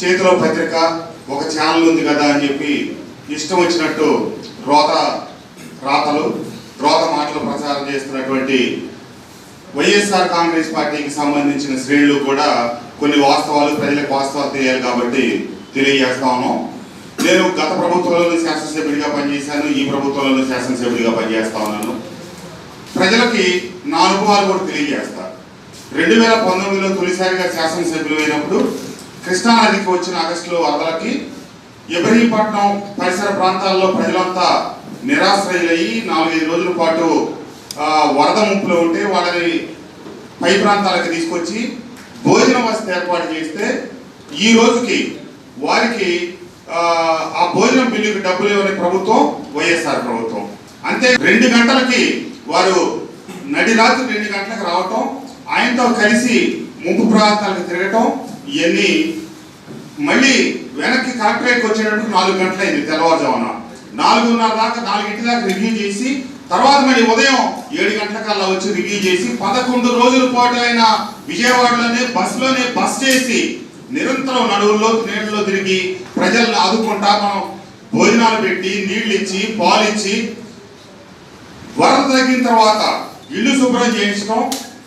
చేతిలో పత్రిక ఒక ఛానల్ ఉంది కదా అని చెప్పి ఇష్టం వచ్చినట్టు రోత రాతలు రోత మాటలు ప్రచారం చేస్తున్నటువంటి వైఎస్ఆర్ కాంగ్రెస్ పార్టీకి సంబంధించిన శ్రేణులు కూడా కొన్ని వాస్తవాలు ప్రజలకు వాస్తవాలు తెలియాలి కాబట్టి తెలియజేస్తా ఉన్నాం. నేను గత ప్రభుత్వంలో శాసనసభ్యుడిగా పనిచేశాను ఈ ప్రభుత్వంలో శాసనసభ్యుడిగా పనిచేస్తా ఉన్నాను. ప్రజలకి నా అనుభవాలు కూడా తెలియజేస్తా. రెండు వేల పంతొమ్మిదిలో తొలిసారిగా శాసనసభ్యులు అయినప్పుడు కృష్ణానదికి వచ్చిన ఆగస్టులో వరదలకి ఇబ్రహీంపట్నం పరిసర ప్రాంతాల్లో ప్రజలంతా నిరాశ్రయులయ్యి నాలుగైదు రోజుల పాటు వరద ముంపులో ఉంటే వాళ్ళని పై ప్రాంతాలకు తీసుకొచ్చి భోజన వసతి ఏర్పాటు చేస్తే ఈ రోజుకి వారికి ఆ, ఆ భోజనం బిల్లుకి డబ్బులు ఇవ్వని ప్రభుత్వం వైఎస్ఆర్ ప్రభుత్వం. అంతే రెండు గంటలకి వారు నడి రాత్రి రెండు గంటలకు రావటం ఆయనతో కలిసి ముంపు ప్రాంతాలకు తిరగటం ఇవన్నీ మళ్ళీ వెనక్కి కలెక్టరేట్కి వచ్చేటప్పుడు నాలుగు గంటలైంది తెల్లవారుజామున. నాలుగున్నర దాకా నాలుగింటి దాకా రివ్యూ చేసి తర్వాత మళ్ళీ ఉదయం ఏడు గంటలకల్లా వచ్చి రివ్యూ చేసి పదకొండు రోజుల పాటు ఆయన విజయవాడలోనే బస్సులోనే బస్ చేసి నిరంతరం నడువుల్లో నీళ్ళలో తిరిగి ప్రజలను ఆదుకుంటా మనం భోజనాలు పెట్టి నీళ్ళు ఇచ్చి పాలు ఇచ్చి వరద తగ్గిన తర్వాత ఇల్లు శుభ్రం చేయించడం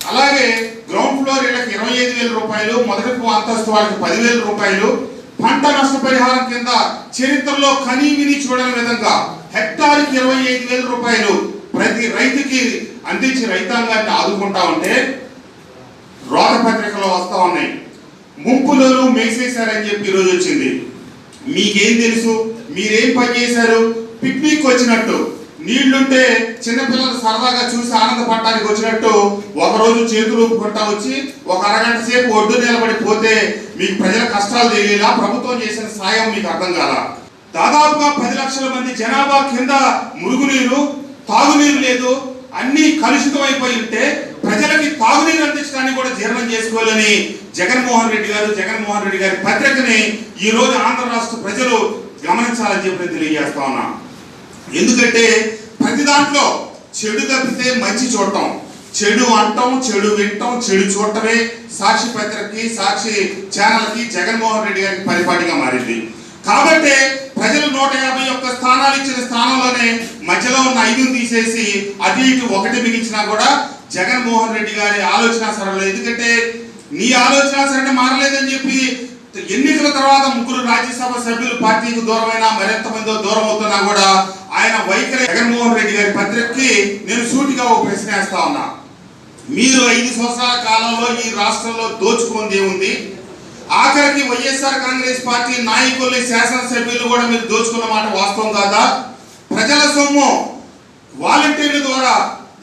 అలాగే గ్రౌండ్ ఫ్లోర్ ఇళ్ళకి ఇరవై ఐదు వేల రూపాయలు మొదటి అంతస్తు వాళ్ళకి పదివేల రూపాయలు. పంట నష్టపరిహారం కింద చరిత్రలో కనీవిని చూడని విధంగా హెక్టార్కి ఇరవై ఐదు వేల రూపాయలు ప్రతి రైతుకి అందించి రైతాంగాన్ని ఆదుకుంటా ఉంటే రోగ పత్రికలు వస్తా ఉన్నాయి. ముంపులోనూ మేసేశారని చెప్పి ఈరోజు వచ్చింది. మీకేం తెలుసు? మీరేం పని చేశారు? పిక్నిక్ వచ్చినట్టు. నీళ్ళుంటే చిన్నపిల్లలు సరదాగా చూసి ఆనందపడటానికి వచ్చినట్టు ఒకరోజు చేతులు ఊపుకుంటా వచ్చి ఒక అరగంట సేపు ఒడ్డు నిలబడి పోతే మీకు ప్రజల కష్టాలు తెలియలా ప్రభుత్వం చేసిన సాయం మీకు అర్థం కాల? దాదాపుగా పది లక్షల మంది జనాభా కింద మురుగునీరు తాగునీరు లేదు. అన్ని కలుషితం అయిపోయి ఉంటే ప్రజలకి తాగునీరు అందించడానికి కూడా జీర్ణం చేసుకోవాలని జగన్మోహన్ రెడ్డి గారు జగన్మోహన్ రెడ్డి గారి పత్రికని ఈ రోజు ఆంధ్ర రాష్ట్ర ప్రజలు గమనించాలని చెప్పి తెలియజేస్తా ఉన్నాను ఎందుకంటే ప్రతి దాంట్లో చెడు తప్పితే మంచి చూడటం. చెడు అంటాం చెడు వింటాం చెడు చూడటమే సాక్షి పత్రికకి సాక్షి ఛానల్కి జగన్మోహన్ రెడ్డి గారికి పరిపాటిగా మారింది. కాబట్టి ప్రజలు నూట యాభై ఒక్క స్థానాలు ఇచ్చిన స్థానంలోనే మధ్యలో ఉన్న ఐదు తీసేసి అటు ఇటు ఒకటి మిగిల్చినా కూడా జగన్మోహన్ రెడ్డి గారి ఆలోచన సరళ ఎందుకంటే నీ ఆలోచన సరళ మారలేదని చెప్పి ఎన్నికల తర్వాత ముగ్గురు రాజ్యసభ సభ్యులు పార్టీకి దూరమైన మరింత మందో దూరం అవుతున్నా కూడా ఆయన వైఖరి జగన్మోహన్ రెడ్డి గారి పత్రికకి నేను సూటిగా ఒక ప్రశ్న వేస్తా ఉన్నా. మీరు ఐదు సంవత్సరాల కాలంలో ఈ రాష్ట్రంలో దోచుకుంది ఏముంది? ఆఖరికి వైఎస్ఆర్ కాంగ్రెస్ పార్టీ నాయకులు శాసనసభ్యులు కూడా మీరు దోచుకున్న మాట వాస్తవం కాదా? ప్రజల సొమ్ము వాలంటీర్ల ద్వారా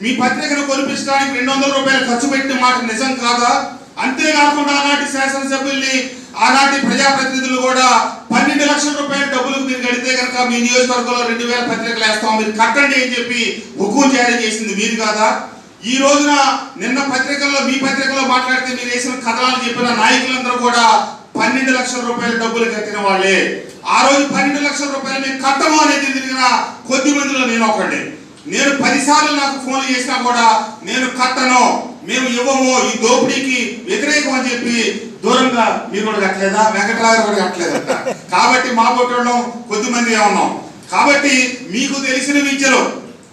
మీ పత్రికను కొనిపించడానికి రెండు వందల రూపాయలు ఖర్చు పెట్టిన మాట నిజం కాదా? అంతేకాకుండా ఆనాటి శాసనసభ్యుల్ని ఆనాటి ప్రజాప్రతినిధులు కూడా పన్నెండు లక్షల రూపాయలు డబ్బు మీరు కడితే కనుక మీ నియోజకవర్గంలో రెండు వేల పత్రికలు వేస్తాం మీరు కట్టండి అని చెప్పి హుకుం జారీ చేసింది మీరు కాదా? ఈ రోజున నిన్న పత్రికల్లో మీ పత్రికలో మాట్లాడితే మీరు వేసిన కథనాలు చెప్పిన నాయకులందరూ కూడా పన్నెండు లక్షల రూపాయల డబ్బులు కట్టిన వాళ్ళే. ఆ రోజు పన్నెండు లక్షల రూపాయలు మేము కట్టము అనేది తిరిగిన కొద్ది మందిలో నేను ఒకటి నేను పదిసార్లు నాకు ఫోన్ చేసినా కూడా నేను కట్టను మేము ఇవ్వము ఈ దోపిడీకి వ్యతిరేకం అని చెప్పి దూరంగా మీరు కూడా కట్టలేదా? వెంకటరావు కూడా కట్టలేదంట. కాబట్టి మా కొట్టడం కొద్ది మంది ఉన్నాం కాబట్టి మీకు తెలిసిన విద్యలు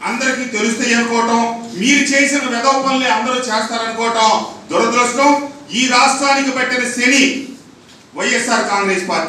అందరికీ తెలుస్తాయి అనుకోవటం మీరు చేసిన వెదవ పనులు అందరూ చేస్తారనుకోవటం దురదృష్టం. ఈ రాష్ట్రానికి పెట్టిన శని వైఎస్ఆర్ కాంగ్రెస్ పార్టీ.